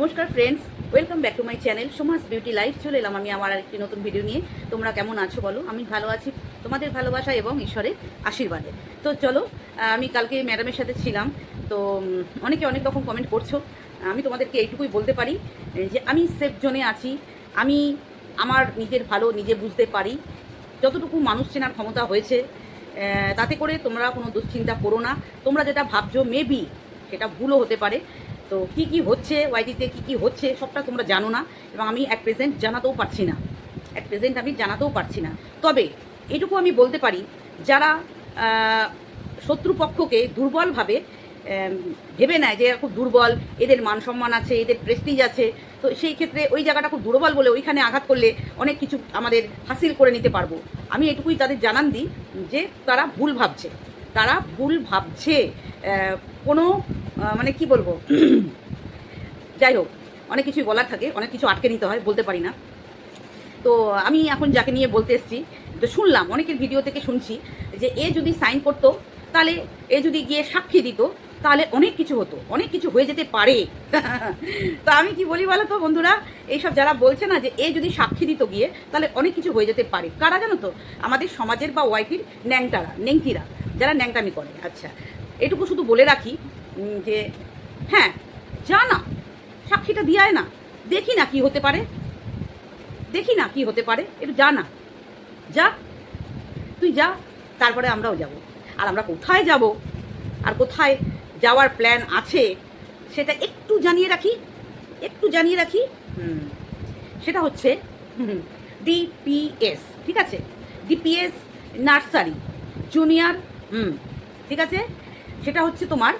নমস্কার friends welcome back to my channel Samaj beauty life চলে এলাম আমি আমার আরেকটি নতুন ভিডিও নিয়ে। তোমরা কেমন আছো বলো? আমি ভালো আছি। তোমাদের ভালোবাসা এবং ঈশ্বরের আশীর্বাদে। তো চলো আমি কালকে ম্যাডামের সাথে ছিলাম। তো অনেকে অনেক রকম কমেন্ট করছ। আমি তোমাদেরকে এইটুকুই বলতে পারি যে আমি সেফ জোনে আছি। আমি আমার নিজের ভালো নিজে বুঝতে পারি। যতটুকু মানুষ চেনার ক্ষমতা হয়েছে তাতে করে তোমরা কোনো দুশ্চিন্তা করো না। তোমরা যেটা ভাবছ মেবি সেটা ভুলও হতে পারে। তো কি কি হচ্ছে ওয়াইটিতে কি কি হচ্ছে, সবটা তোমরা জানো না এবং আমি অ্যাট প্রেজেন্ট জানাতেও পারছি না। অ্যাট প্রেজেন্ট আমি জানাতেও পারছি না। তবে এটুকু আমি বলতে পারি, যারা শত্রুপক্ষকে দুর্বলভাবে ভেবে নেয় যে খুব দুর্বল, এদের মান সম্মান আছে, এদের প্রেস্টিজ আছে, তো সেই ক্ষেত্রে ওই জায়গাটা খুব দুর্বল বলে ওইখানে আঘাত করলে অনেক কিছু আমাদের হাসিল করে নিতে পারব। আমি এটুকুই তাদের জানান দিই যে তারা ভুল ভাবছে। তারা ভুল ভাবছে। কোনো মানে কি বলব? যাই হোক, অনেক কিছুই বলার থাকে, অনেক কিছু আটকে নিতে হয়, বলতে পারি না। তো আমি এখন যাকে নিয়ে বলতে এসেছি, তো শুনলাম, অনেকের ভিডিও থেকে শুনছি যে এ যদি সাইন করতো, তাহলে এ যদি গিয়ে সাক্ষী দিত, তাহলে অনেক কিছু হতো, অনেক কিছু হয়ে যেতে পারে। তো আমি কি বলি বলো তো বন্ধুরা, এইসব যারা বলছে না যে এ যদি সাক্ষী দিত গিয়ে, তাহলে অনেক কিছু হয়ে যেতে পারে। কারা জানো তো? আমাদের সমাজের বা ওয়াইফির ন্যাংটারা, নেংটিরা, যারা ন্যাংটামি করে। আচ্ছা এটুকু শুধু বলে রাখি যে হ্যাঁ যা না, সাক্ষীটা দিয়ায় না। দেখি না কি হতে পারে। দেখি না কি হতে পারে। একটু যা না। যা, তুই যা, তারপরে আমরাও যাব। আর আমরা কোথায় যাব? আর কোথায় যাওয়ার প্ল্যান আছে? সেটা একটু জানিয়ে রাখি। একটু জানিয়ে রাখি। সেটা হচ্ছে ডিপিএস ঠিক আছে? ডিপিএস নার্সারি, জুনিয়র, হুম, ঠিক আছে? সেটা হচ্ছে তোমার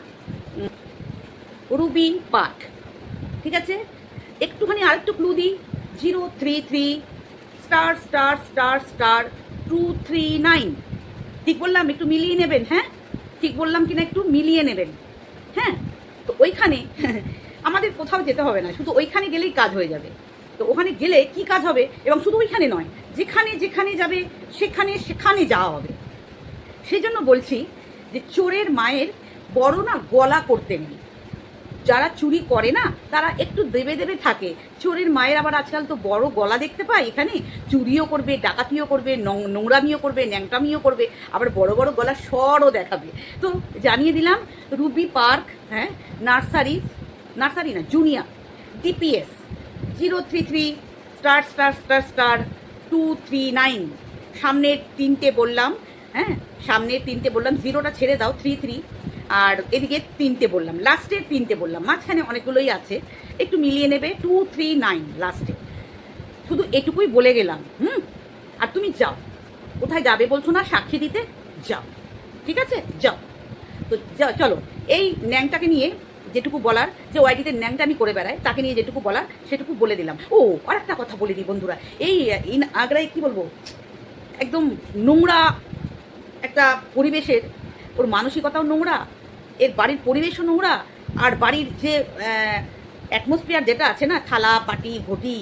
রুবি পাঠ ঠিক আছে? একটুখানি আরেকটু ক্লু দিই। Zero three three, star star star star, two three nine. ঠিক বললাম? একটু মিলিয়ে নেবেন হ্যাঁ? ঠিক বললাম কিনা একটু মিলিয়ে নেবেন হ্যাঁ? তো ওইখানে আমাদের কোথাও যেতে হবে না, শুধু ওইখানে গেলেই কাজ হয়ে যাবে। তো ওখানে গেলে কি কাজ হবে? এবং শুধু ওইখানে নয়, যেখানে যেখানে যাবে, সেখানে সেখানে যাওয়া হবে। সেই জন্য বলছি যে চোরের মায়ের বড় না গলা করতে নেই। যারা চুরি করে না, তারা একটু দেবে দেবে থাকে। চোরের মায়ের আবার আজকাল তো বড় গলা দেখতে পাই এখানে। চুরিও করবে, ডাকাতিও করবে নোংরামিও করবে, ন্যাংটামিও করবে, আবার বড় বড় গলা স্বরও দেখাবে। তো জানিয়ে দিলাম, রুবি পার্ক হ্যাঁ নার্সারি নার্সারি না junior DPS zero three three, star star star star, two three nine. সামনের তিনটে বললাম হ্যাঁ সামনের তিনটে বললাম, জিরোটা ছেড়ে দাও, থ্রি থ্রি। আর এদিকে তিনটে বললাম লাস্টের তিনটে বললাম, মাঝখানে অনেকগুলোই আছে, একটু মিলিয়ে নেবে টু থ্রি নাইন লাস্টে শুধু এটুকুই বলে গেলাম, হুম? আর তুমি যাও। কোথায় যাবে বলছো না? সাক্ষী দিতে? যাও। ঠিক আছে? যাও। তো চলো, এই ন্যাংটাকে নিয়ে যেটুকু বলার, যে ওয়াইডিতে ন্যাংটা আমি করে বেড়াই, তাকে নিয়ে যেটুকু বলার, সেটুকু বলে দিলাম। ও, আর একটা কথা বলে দিই বন্ধুরা, এই, ইন আগ্রায় কী বলব? একদম নোংরা একটা পরিবেশের, ওর মানসিকতাও নোংরা এর বাড়ির পরিবেশও নোংরা, আর বাড়ির যে অ্যাটমসফিয়ার যেটা আছে না, থালা পাটি ঘটি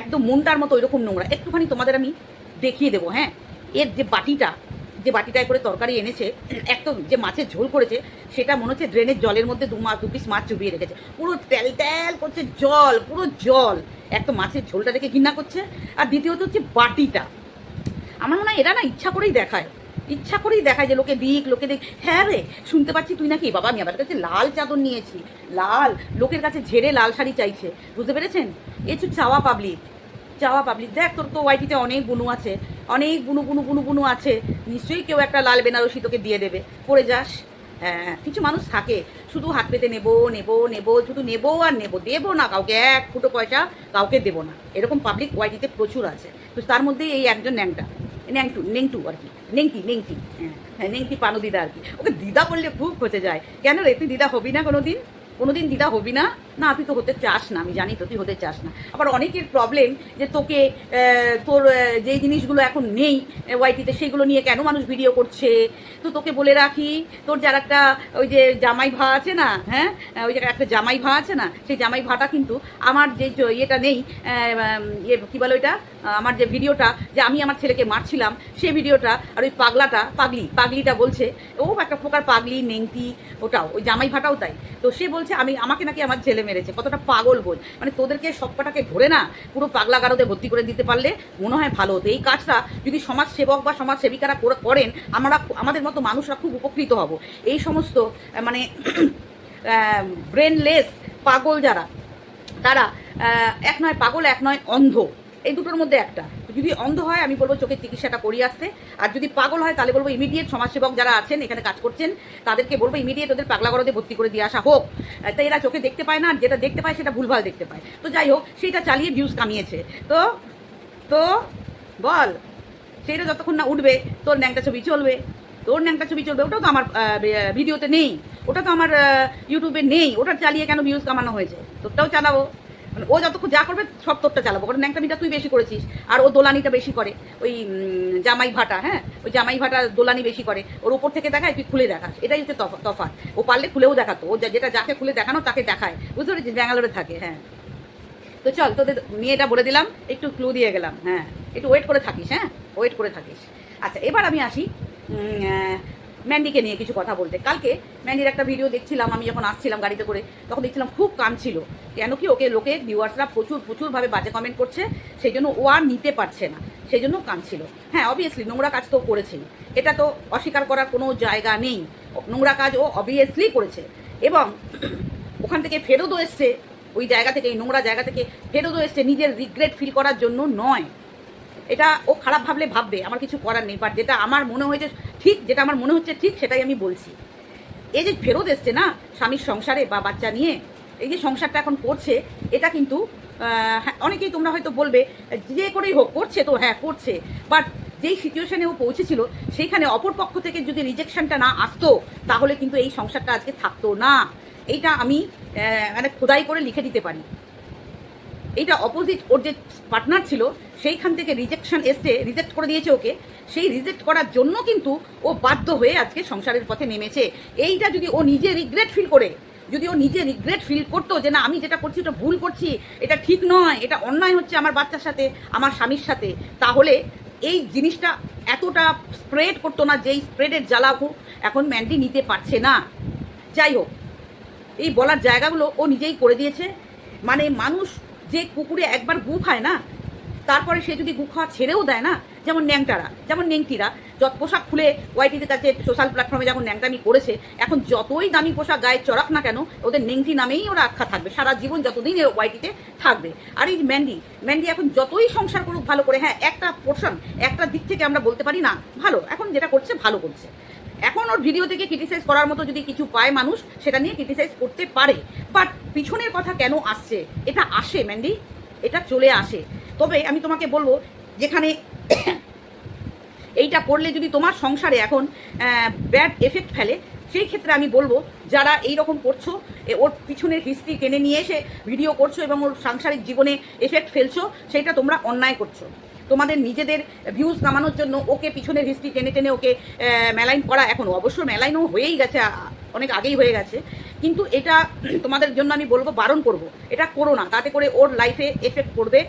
একদম মনটার মতো ওইরকম নোংরা। একটুখানি তোমাদের আমি দেখিয়ে দেবো হ্যাঁ? এর যে বাটিটা, যে বাটিটায় করে তরকারি এনেছে, একদম যে মাছের ঝোল করেছে, সেটা মনে হচ্ছে ড্রেনের জলের মধ্যে দু মাছ দু পিস মাছ চুবিয়ে রেখেছে। পুরো তেল তেল করছে জল, পুরো জল। এক তো মাছের ঝোলটা দেখে ঘৃণা করছে। আর দ্বিতীয়ত হচ্ছে বাটিটা। আমার মনে হয় এরা না ইচ্ছা করেই দেখায়। ইচ্ছা করেই দেখায় যে লোকে দিক লোকে দিক। হ্যাঁ রে, শুনতে পাচ্ছি তুই নাকি? বাবা, আমি আমার কাছে লাল চাদর নিয়েছি। লাল, লোকের কাছে ঝেড়ে লাল শাড়ি চাইছে। বুঝতে পেরেছেন? এ হচ্ছে চাওয়া পাবলিক চাওয়া পাবলিক দেখ, তোর তো ওয়াইটিতে অনেক বুনু আছে। অনেক বুনু বুনু বুনু বুনু আছে। নিশ্চয়ই কেউ একটা লাল বেনারসি তোকে দিয়ে দেবে। পরে যাস। হ্যাঁ কিছু মানুষ থাকে। শুধু হাত পেতে নেব নেব নেব, শুধু নেব আর নেব। দেবো না কাউকে। এক ফুটো পয়সা কাউকে দেবো না। এরকম পাবলিক ওয়াইটিতে প্রচুর আছে। তো তার মধ্যে এই একজন ন্যাংটা। ন্যাংটু নেংটু আর কি নেংটি নেংটি হ্যাঁ নেংটি পানু দিদা আর কি। ওকে দিদা বললে খুব খচে যায়। কেন রে, তুই দিদা হবি না কোনো দিন কোনোদিন দিদা হবি না? না, তুই তো হতে চাস না, আমি জানি তো তুই হতে চাস না। আবার অনেকের প্রবলেম যে তোকে তোর যেই জিনিসগুলো এখন নেই ওয়াইটিতে সেগুলো নিয়ে কেন মানুষ ভিডিও করছে? তো তোকে বলে রাখি, তোর যার একটা, ওই যে জামাই ভা আছে না হ্যাঁ? ওই যে একটা জামাই ভা আছে না, সেই জামাই ভাটা কিন্তু আমার যে ইয়েটা নেই ইয়ে কী বলো এটা আমার যে ভিডিওটা, যে আমি আমার ছেলেকে মারছিলাম সেই ভিডিওটা আর ওই পাগলাটা, পাগলি, পাগলিটা বলছে, ও একটা প্রকার পাগলি, নেংটি, ওটাও, ওই জামাই ভাটাও তাই। তো সে বলছে আমি, আমাকে নাকি আমার ছেলে মেরেছে, কতটা পাগল বোঝ মানে তোদেরকে সবকটাকে ধরে না, পুরো পাগলা গারদে ভর্তি করে দিতে পারলে মনে হয় ভালো হতো। এই কাজটা যদি সমাজ সেবক বা সমাজ সেবিকারা করে- করেন, আমরা আমাদের মতো মানুষরা খুব উপকৃত হব। এই সমস্ত মানে ব্রেনলেস পাগল যারা, তারা এক নয় পাগল, এক নয় অন্ধ। এই দুটোর মধ্যে একটা। যদি অন্ধ হয়, আমি বলব চোখের চিকিৎসাটা করিয়ে আসতে। আর যদি পাগল হয়, তাহলে বলব ইমিডিয়েট সমাজসেবক যারা আছেন, এখানে কাজ করছেন, তাদেরকে বলব ইমিডিয়েট ওদের পাগলা গরদে ভর্তি করে দিয়ে আসা হোক। তাই এরা চোখে দেখতে পায় না, আর যেটা দেখতে পায় সেটা ভুলভাল দেখতে পায়। তো যাই হোক সেটা চালিয়ে ভিউজ কামিয়েছে। তো তো, বল সেটা যতক্ষণ না উঠবে, তোর ন্যাংটা ছবি চলবে। তোর ন্যাংটা ছবি চলবে, ওটাও তো আমার ভিডিওতে নেই। ওটা তো আমার ইউটিউবে নেই। ওটা চালিয়ে কেন ভিউজ কামানো হয়েছে? তোরটাও চালাবো। মানে ও যতক্ষণ যা করবে সব তোরটা চালাবো। কারণ ন্যাংটামিটা তুই বেশি করেছিস, আর ও দোলানিটা বেশি করে। ওই জামাই ভাটা হ্যাঁ? ওই জামাই ভাটা দোলানি বেশি করে। ওর উপর থেকে দেখায়, তুই খুলে দেখাস। এটাই হচ্ছে তফা- তফাৎ। ও পারলে খুলেও দেখাতো। ও যেটা যাকে খুলে দেখানো, তাকে দেখায়। বুঝতে পেরেছিস? ব্যাঙ্গালোরে থাকে হ্যাঁ। তো চল, তোদের মেয়েটা বলে দিলাম, একটু ক্লু দিয়ে গেলাম হ্যাঁ। একটু ওয়েট করে থাকিস হ্যাঁ? ওয়েট করে থাকিস। আচ্ছা এবার আমি আসি ম্যান্ডিকে নিয়ে কিছু কথা বলতে। কালকে ম্যান্ডির একটা ভিডিও দেখছিলাম, আমি যখন আসছিলাম গাড়িতে করে, তখন দেখছিলাম খুব কাঁদছিল কেন কি ওকে লোকে ভিউয়ার্সরা প্রচুর, প্রচুরভাবে বাজে কমেন্ট করছে, সেই জন্য ও আর নিতে পারছে না। সেই জন্য কাঁদছিল হ্যাঁ অবভিয়াসলি নোংরা কাজ তো করেছেই। এটা তো অস্বীকার করার কোনো জায়গা নেই। নোংরা কাজ ও অবভিয়াসলি করেছে। এবং ওখান থেকে ফেরতও এসছে, ওই জায়গা থেকে, এই নোংরা জায়গা থেকে ফেরতও এসছে নিজের রিগ্রেট ফিল করার জন্য নয়। এটা ও খারাপ ভাবলে ভাববে, আমার কিছু করার নেই। বাট যেটা আমার মনে হয়েছে ঠিক যেটা আমার মনে হচ্ছে ঠিক সেটাই আমি বলছি। এই যে ফেরত এসছে না স্বামীর সংসারে বা বাচ্চা নিয়ে এই যে সংসারটা এখন করছে এটা কিন্তু হ্যাঁ, অনেকেই তোমরা হয়তো বলবে যে করেই হোক করছে তো হ্যাঁ করছে। বাট যেই সিচুয়েশনে ও পৌঁছেছিল সেইখানে অপর পক্ষ থেকে যদি রিজেকশনটা না আসতো তাহলে কিন্তু এই সংসারটা আজকে থাকতো না। এইটা আমি মানে খোদাই করে লিখে দিতে পারি। এইটা অপোজিট ওর যে পার্টনার ছিল, সেইখান থেকে রিজেকশন এসে রিজেক্ট করে দিয়েছে ওকে। সেই রিজেক্ট করার জন্য কিন্তু ও বাধ্য হয়ে আজকে সংসারের পথে নেমেছে। এইটা যদি ও নিজে রিগ্রেট ফিল করে, যদি ও নিজে রিগ্রেট ফিল করতো যে না, আমি যেটা করছি, ওটা ভুল করছি, এটা ঠিক নয়, এটা অন্যায় হচ্ছে আমার বাচ্চার সাথে, আমার স্বামীর সাথে, তাহলে এই জিনিসটা এতটা স্প্রেড করতো না, যেই স্প্রেডের জ্বালাও এখন ম্যান্ডি নিতে পারছে না। যাই হোক, এই বলার জায়গাগুলো ও নিজেই করে দিয়েছে। মানে মানুষ যে কুকুরে একবার গু খায় না, তারপরে সে যদি গু খাওয়া ছেড়েও দেয় না, যেমন ন্যাংটারা, যেমন নেংটিরা, যত পোশাক খুলে ওয়াইটিতে কাছে সোশ্যাল প্ল্যাটফর্মে যখন ন্যাংটামি করেছে, এখন যতই দামি পোশাক গায়ে চড়াক না কেন, ওদের নেংটি নামেই ওরা আখ্যা থাকবে, সারা জীবন যতদিন এ ওয়াইটিতে থাকবে। আর এই ম্যান্ডি ম্যান্ডি এখন যতই সংসার করুক ভালো করে হ্যাঁ একটা পোর্শন একটা দিক থেকে আমরা বলতে পারি না, ভালো, এখন যেটা করছে, ভালো করছে। এখন ওর ভিডিও থেকে ক্রিটিসাইজ করার মতো যদি কিছু পায় মানুষ, সেটা নিয়ে ক্রিটিসাইজ করতে পারে। বাট পিছনের কথা কেন আসছে? এটা আসে ম্যান্ডি এটা চলে আসে। তবে আমি তোমাকে বলব, যেখানে এইটা করলে যদি তোমার সংসারে এখন ব্যাড এফেক্ট ফেলে, সেই ক্ষেত্রে আমি বলব, যারা এই রকম করছ ওর পিছনের হিস্ট্রি টেনে নিয়ে এসে ভিডিও করছ এবং ওর সাংসারিক জীবনে এফেক্ট ফেলছো, সেটা তোমরা অন্যায় করছ। তোমাদের নিজেদের ভিউজ কামানোর জন্য ওকে পিছনের হিস্ট্রি টেনে টেনে ওকে মেলাইন করা এখন। অবশ্য মেলাইনও হয়েই গেছে অনেক আগেই হয়ে গেছে। কিন্তু এটা তোমাদের জন্য আমি বলব বারণ করব। এটা করো না, তাতে করে ওর লাইফে এফেক্ট পড়বে।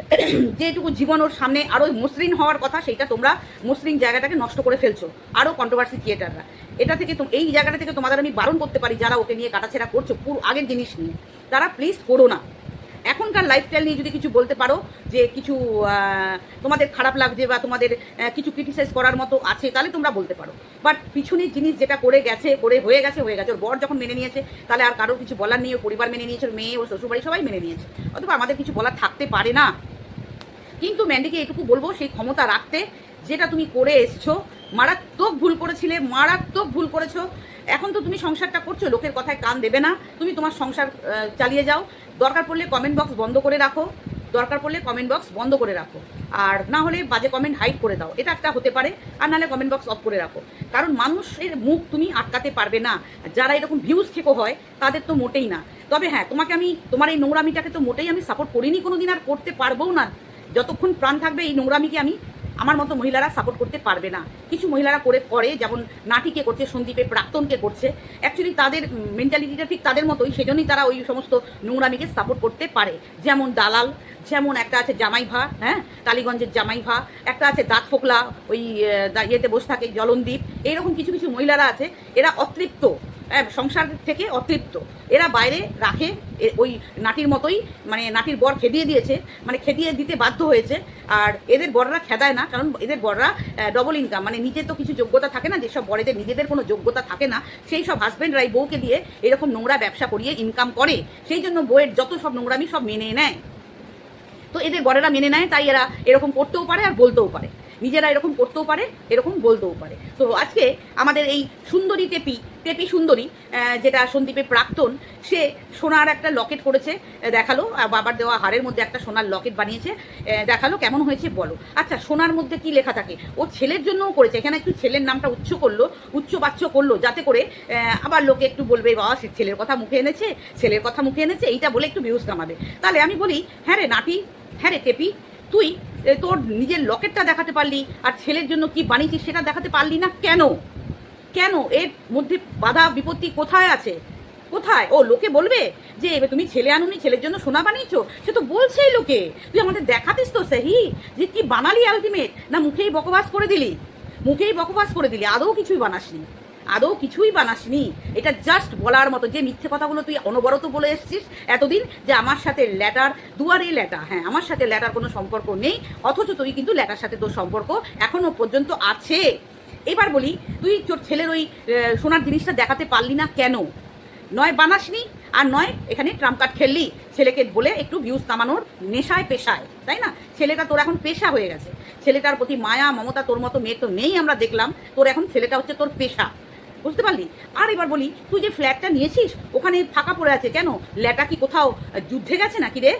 যেটুকু জীবন ওর সামনে আরও মসৃণ হওয়ার কথা, সেইটা তোমরা মসৃণ জায়গাটাকে নষ্ট করে ফেলছো আরও কন্ট্রোভার্সি থিয়েটাররা এটা থেকে এই জায়গাটা থেকে তোমাদের আমি বারণ করতে পারি যারা ওকে নিয়ে কাটাছেড়া করছ, পুরো আগের জিনিস নিয়ে। তারা প্লিজ করো না। এখনকার লাইফস্টাইল নিয়ে যদি কিছু বলতে পারো, যে কিছু তোমাদের খারাপ লাগছে বা তোমাদের কিছু ক্রিটিসাইজ করার মতো আছে, তাহলে তোমরা বলতে পারো। বাট পিছনের জিনিস যেটা করে গেছে, করে হয়ে গেছে হয়ে গেছে, ওর বর যখন মেনে নিয়েছে, তাহলে আর কারোর কিছু বলার নেই, ওর পরিবার মেনে নিয়েছে, ওর মেয়ে ও শ্বশুরবাড়ি সবাই মেনে নিয়েছে। অথবা আমাদের কিছু বলার থাকতে পারে না। কিন্তু ম্যান্ডিকে এটুকু বলব, সেই ক্ষমতা রাখতে, যেটা তুমি করে এসছো, মারাত্মক ভুল করেছিলে, মারাত্মক ভুল করেছ এখন তো তুমি সংসারটা করছ, লোকের কথায় কান দেবে না। তুমি তোমার সংসার চালিয়ে যাও। দরকার পড়লে কমেন্ট বক্স বন্ধ করে রাখো। দরকার পড়লে কমেন্ট বক্স বন্ধ করে রাখো। আর না হলে বাজে কমেন্ট হাইড করে দাও। এটা একটা হতে পারে। আর নাহলে কমেন্ট বক্স অফ করে রাখো। কারণ মানুষের মুখ তুমি আটকাতে পারবে না। যারা এরকম ভিউজ খেকো হয়, তাদের তো মোটেই না। তবে হ্যাঁ তোমাকে আমি, তোমার এই নোংরামিটাকে তো মোটেই আমি সাপোর্ট করিনি কোনো দিন আর করতে পারবও না। যতক্ষণ প্রাণ থাকবে এই নোংরামিকে আমি আমার মতো মহিলারা সাপোর্ট করতে পারবে না। কিছু মহিলারা করে করে, যেমন নাটিকে করছে সন্দীপের প্রাক্তনকে করছে। অ্যাকচুয়ালি তাদের মেন্টালিটিটা ঠিক তাদের মতোই, সেজন্যই তারা ওই সমস্ত নোংরামিকে সাপোর্ট করতে পারে। যেমন দালাল, যেমন একটা আছে জামাই ভা হ্যাঁ? টালিগঞ্জের জামাই ভা একটা আছে দাঁত ফোকলা, ওই ইয়েতে বসে থাকে জলনদ্বীপ এইরকম কিছু কিছু মহিলারা আছে, এরা অতৃপ্ত। হ্যাঁ, সংসার থেকে অতৃপ্ত। এরা বাইরে রাখে ওই নাটির মতোই মানে নাটির বর খেদিয়ে দিয়েছে মানে খেদিয়ে দিতে বাধ্য হয়েছে আর এদের বররা খেদায় না কারণ এদের বররা ডবল ইনকাম মানে নিজের তো কিছু যোগ্যতা থাকে না যেসব বরেদের নিজেদের কোনো যোগ্যতা থাকে না সেই সব হাজব্যান্ডরাই বউকে দিয়ে এরকম নোংরা ব্যবসা করিয়ে ইনকাম করে। সেই জন্য বউয়ের যত সব নোংরামি সব মেনে নেয়। তো এদের বরেরা মেনে নেয় তাই এরা এরকম করতেও পারে আর বলতেও পারে। নিজেরা এরকম করতেও পারে, এরকম বলতেও পারে। তো আজকে আমাদের এই সুন্দরী টেপি টেপি সুন্দরী যেটা সন্দীপের প্রাক্তন, সে সোনার একটা লকেট করেছে দেখাল বাবার দেওয়া হারের মধ্যে একটা সোনার লকেট বানিয়েছে দেখাল কেমন হয়েছে বলো। আচ্ছা সোনার মধ্যে কি লেখা থাকে? ও ছেলের জন্যও করেছে, এখানে একটু ছেলের নামটা উচ্চ করল, উচ্চ বাচ্চ করল, যাতে করে আবার লোকে একটু বলবে, বাবা, সে ছেলের কথা মুখে এনেছে, ছেলের কথা মুখে এনেছে, এইটা বলে একটু ভিউজ কামাবে তাহলে আমি বলি হ্যাঁ রে নাটি হ্যাঁ রে টেপি তুই তোর নিজের লকেটটা দেখাতে পারলি আর ছেলের জন্য কি বানিয়েছিস সেটা দেখাতে পারলি না কেন? কেন? এর মধ্যে বাধা বিপত্তি কোথায় আছে? কোথায়? ও, লোকে বলবে যে এবার তুমি ছেলে আনুনি, ছেলের জন্য সোনা বানিয়েছো? সে তো বলছেই লোকে। তুই আমাদের দেখাতিস তো, সেহি, যে কি বানালি আলটিমেট না মুখেই বকবাস করে দিলি? মুখেই বকবাস করে দিলি, আদৌ কিছুই বানাসনি। আদৌ কিছুই বানাসনি। এটা জাস্ট বলার মতো। যে মিথ্যে কথাগুলো তুই অনবরত বলে এসেছিস এতদিন যে আমার সাথে ল্যাটার দুয়ারে ল্যাটা হ্যাঁ আমার সাথে ল্যাটার কোনো সম্পর্ক নেই, অথচ তুই কিন্তু ল্যাটার সাথে তোর সম্পর্ক এখনও পর্যন্ত আছে। এবার বলি, তুই তোর ছেলের ওই সোনার জিনিসটা দেখাতে পারলি না কেন? নয় বানাসনি, আর নয় এখানে ট্রাম্প কার্ড খেললি, ছেলেকে বলে একটু ভিউজ কামানোর নেশায় পেশায়, তাই না? ছেলেটা তোর এখন পেশা হয়ে গেছে। ছেলেটার প্রতি মায়া, মমতা তোর মতো মেয়ে তো নেই আমরা দেখলাম, তোর এখন ছেলেটা হচ্ছে তোর পেশা। বুঝতে পারলি? আর এবার বলি, তুই যে ফ্ল্যাটটা নিয়েছিস, ওখানে ফাঁকা পড়ে আছে কেন? ল্যাটা কি কোথাও যুদ্ধে গেছে নাকি রে?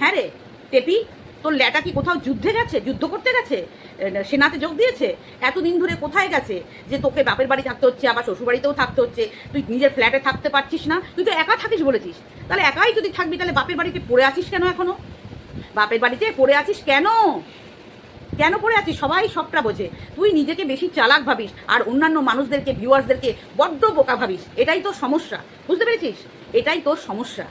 হ্যাঁ রে, টেপি, তোর ল্যাটা কি কোথাও যুদ্ধে গেছে, যুদ্ধ করতে গেছে? সেনাতে যোগ দিয়েছে? এতদিন ধরে কোথায় গেছে? যে তোকে বাপের বাড়ি থাকতে হচ্ছে, আবার শ্বশুর বাড়িতেও থাকতে হচ্ছে, তুই নিজের ফ্ল্যাটে থাকতে পারছিস না, তুই তো একা থাকিস বলেছিস। তাহলে একাই যদি থাকবি, তাহলে বাপের বাড়িতে পড়ে আছিস কেন এখনও? বাপের বাড়িতে পড়ে আছিস কেন? কেন পড়ে আছিস? সবাই সবটা বোঝে। তুই নিজেকে বেশি চালাক ভাবিস আর অন্যান্য মানুষদেরকে ভিউয়ার্সদেরকে বড্ড বোকা ভাবিস। এটাই তোর সমস্যা। বুঝতে পেরেছিস? এটাই তোর সমস্যা।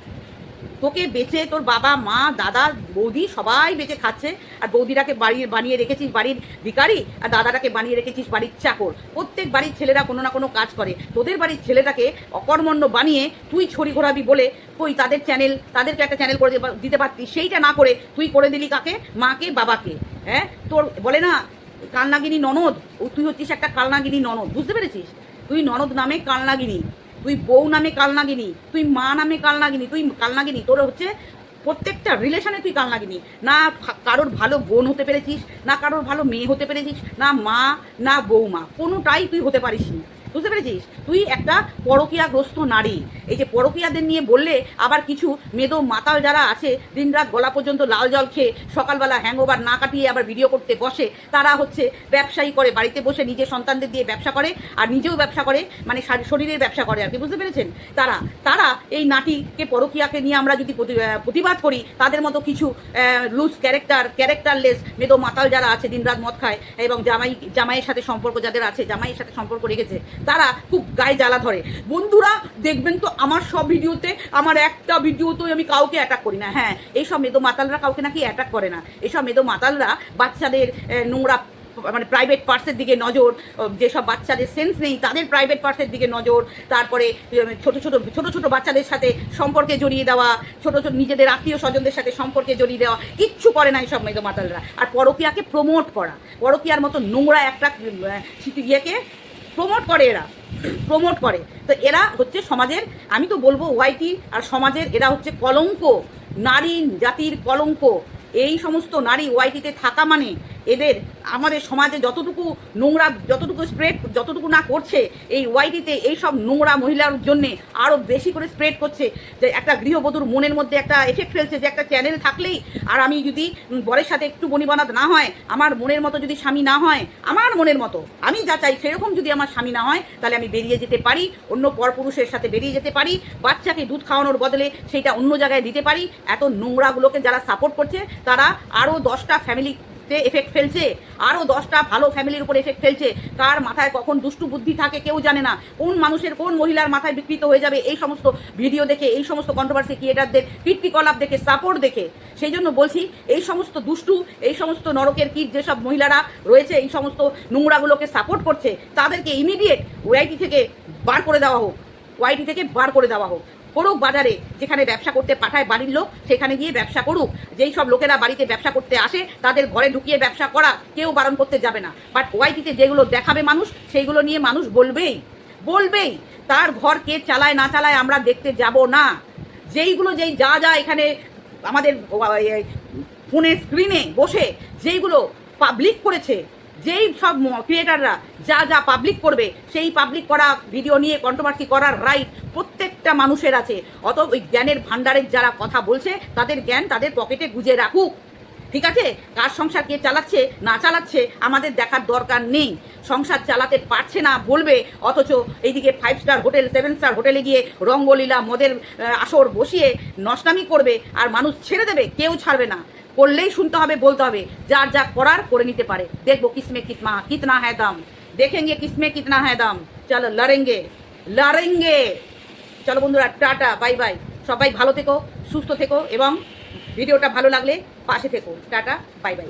তোকে বেঁচে তোর বাবা, মা, দাদা, বৌদি সবাই বেঁচে খাচ্ছে। আর বৌদিটাকে বাড়ি, বানিয়ে রেখেছিস বাড়ির ভিকারি আর দাদাটাকে বানিয়ে রেখেছিস বাড়ির চাকর। প্রত্যেক বাড়ির ছেলেরা কোনো না কোনো কাজ করে। তোদের বাড়ির ছেলেটাকে অকর্মণ্য বানিয়ে তুই ছড়ি ঘোরাবি বলে কই তাদের চ্যানেল তাদেরকে একটা চ্যানেল করে দিতে- দিতে পারতিস। সেইটা না করে তুই করে দিলি কাকে? মাকে, বাবাকে। হ্যাঁ? তোর বলে না, কালনাগিনী ননদ, ও তুই হচ্ছিস একটা কালনাগিনী ননদ। বুঝতে পেরেছিস? তুই ননদ নামে কালনাগিনী। তুই বউ নামে কালনাগিনী তুই মা নামে কালনাগিনী তুই কালনাগিনী তোর হচ্ছে প্রত্যেকটা রিলেশনে তুই কালনাগিনী না কারোর ভালো বোন হতে পেরেছিস, না কারোর ভালো মেয়ে হতে পেরেছিস, না মা, না বৌমা কোনোটাই তুই হতে পারিসনি। বুঝতে পেরেছিস? তুই একটা পরকীয়াগ্রস্ত নারী। এই যে পরকীয়াদের নিয়ে বললে আবার কিছু মেদো মাতাল যারা আছে, দিনরাত গলা পর্যন্ত লাল জল খেয়ে সকালবেলা হ্যাংওভার না কাটিয়ে আবার ভিডিও করতে বসে, তারা হচ্ছে ব্যবসায়ী করে, বাড়িতে বসে নিজের সন্তানদের দিয়ে ব্যবসা করে আর নিজেও ব্যবসা করে মানে শারী- শরীরের ব্যবসা করে আর কি, বুঝতে পেরেছেন? তারা তারা এই নাটিকে পরকীয়াকে নিয়ে আমরা যদি প্রতি- প্রতিবাদ করি, তাদের মতো কিছু লুজ ক্যারেক্টার ক্যারেক্টারলেস মেদো মাতাল যারা আছে, দিনরাত মদ খায় এবং জামাই জামাইয়ের সাথে সম্পর্ক যাদের আছে, জামাইয়ের সাথে সম্পর্ক রেখেছে তারা খুব গায়ে জ্বালা ধরে। বন্ধুরা, দেখবেন তো আমার সব ভিডিওতে, আমার একটা ভিডিওতেই আমি কাউকে অ্যাটাক করি না। হ্যাঁ এইসব মেদো মাতালরা কাউকে নাকি অ্যাটাক করে না। এইসব মেদো মাতালরা বাচ্চাদের নোংরা মানে প্রাইভেট পার্সের দিকে নজর যেসব বাচ্চাদের সেন্স নেই, তাদের প্রাইভেট পার্সের দিকে নজর, তারপরে ছোট ছোট ছোট ছোট বাচ্চাদের সাথে সম্পর্কে জড়িয়ে দেওয়া, ছোট ছোট নিজেদের আত্মীয় স্বজনদের সাথে সম্পর্কে জড়িয়ে দেওয়া, কিচ্ছু করে না এইসব মেয়েদের মাতালরা। আর পরকিয়াকে প্রমোট করা, পরকিয়ার মতো নোংরা একটা ইয়েকে প্রমোট করে এরা প্রমোট করে। তো এরা হচ্ছে সমাজের, আমি তো বলব ওয়াইটি আর সমাজের, এরা হচ্ছে কলঙ্ক, নারী জাতির কলঙ্ক। এই সমস্ত নারী ওয়াইটিতে থাকা মানে এদের, আমাদের সমাজে যতটুকু নোংরা, যতটুকু স্প্রেড যতটুকু না করছে, এই ওয়াইটিতে এই সব নোংরা মহিলার জন্যে আরও বেশি করে স্প্রেড করছে, যে একটা গৃহবধূর মনের মধ্যে একটা এফেক্ট ফেলছে, যে একটা চ্যানেল থাকলেই, আর আমি যদি বরের সাথে একটু বনিবানাত না হয়, আমার মনের মতো যদি স্বামী না হয়, আমার মনের মতো, আমি যা চাই সেরকম যদি আমার স্বামী না হয়, তাহলে আমি বেরিয়ে যেতে পারি, অন্য পরপুরুষের সাথে বেরিয়ে যেতে পারি, বাচ্চাকে দুধ খাওয়ানোর বদলে সেইটা অন্য জায়গায় দিতে পারি, এত নোংরাগুলোকে যারা সাপোর্ট করছে, তারা আরও দশটা ফ্যামিলি তে এফেক্ট ফেলছে। আরও দশটা ভালো ফ্যামিলির উপর এফেক্ট ফেলছে। কার মাথায় কখন দুষ্টু বুদ্ধি থাকে কেউ জানে না। কোন মানুষের কোন মহিলার মাথায় বিকৃত হয়ে যাবে এই সমস্ত ভিডিও দেখে, এই সমস্ত কন্ট্রোভার্সি ক্রিয়েটারদের কীর্তিকলাপ দেখে সাপোর্ট দেখে। সেই জন্য বলছি, এই সমস্ত দুষ্টু, এই সমস্ত নরকের কীট যেসব মহিলারা রয়েছে, এই সমস্ত নোংরাগুলোকে সাপোর্ট করছে, তাদেরকে ইমিডিয়েট ওআইটি থেকে বার করে দেওয়া হোক। ওয়াইটি থেকে বার করে দেওয়া হোক। করুক বাজারে, যেখানে ব্যবসা করতে পাঠায় বাড়ির লোক, সেখানে গিয়ে ব্যবসা করুক। যেই সব লোকেরা বাড়িতে ব্যবসা করতে আসে, তাদের ঘরে ঢুকিয়ে ব্যবসা করা কেউ বারণ করতে যাবে না। বাট ওয়াইটিতে যেগুলো দেখাবে মানুষ, সেইগুলো নিয়ে মানুষ বলবেই। বলবেই, তার ঘর কে চালায়, না চালায় আমরা দেখতে যাব না। যেইগুলো যেই যা যা এখানে আমাদের ফোনের স্ক্রিনে বসে, যেইগুলো পাবলিক করেছে যেই সব ক্রিয়েটাররা যা যা পাবলিক করবে, সেই পাবলিক করা ভিডিও নিয়ে কন্ট্রোভার্সি করার রাইট প্রত্যেকটা মানুষের আছে। অত ওই জ্ঞানের ভাণ্ডারের যারা কথা বলছে, তাদের জ্ঞান তাদের পকেটে গুজে রাখুক। ঠিক আছে? কার সংসার কে চালাচ্ছে, না চালাচ্ছে, আমাদের দেখার দরকার নেই। সংসার চালাতে পারছে না, বলবে, অথচ এইদিকে five star hotel seven star হোটেলে গিয়ে রঙ্গলীলা, মদের আসর বসিয়ে নষ্টামি করবে, আর মানুষ ছেড়ে দেবে, কেউ ছাড়বে না। করলেই শুনতে হবে, বলতে হবে, যার যা করার করে নিতে পারে। দেখব কিসমে কিতমা, কিতনা হ্যাঁ দাম। দেখেঙ্গে কিসমে কিতনা হ্যাঁ দাম। চলো লড়েঙ্গে লড়েঙ্গে। চলো বন্ধুরা, টাটা, বাই বাই। সবাই ভালো থেকো, সুস্থ থেকো, এবং ভিডিওটা ভালো লাগলে পাশে থেকো। Tata, bye bye.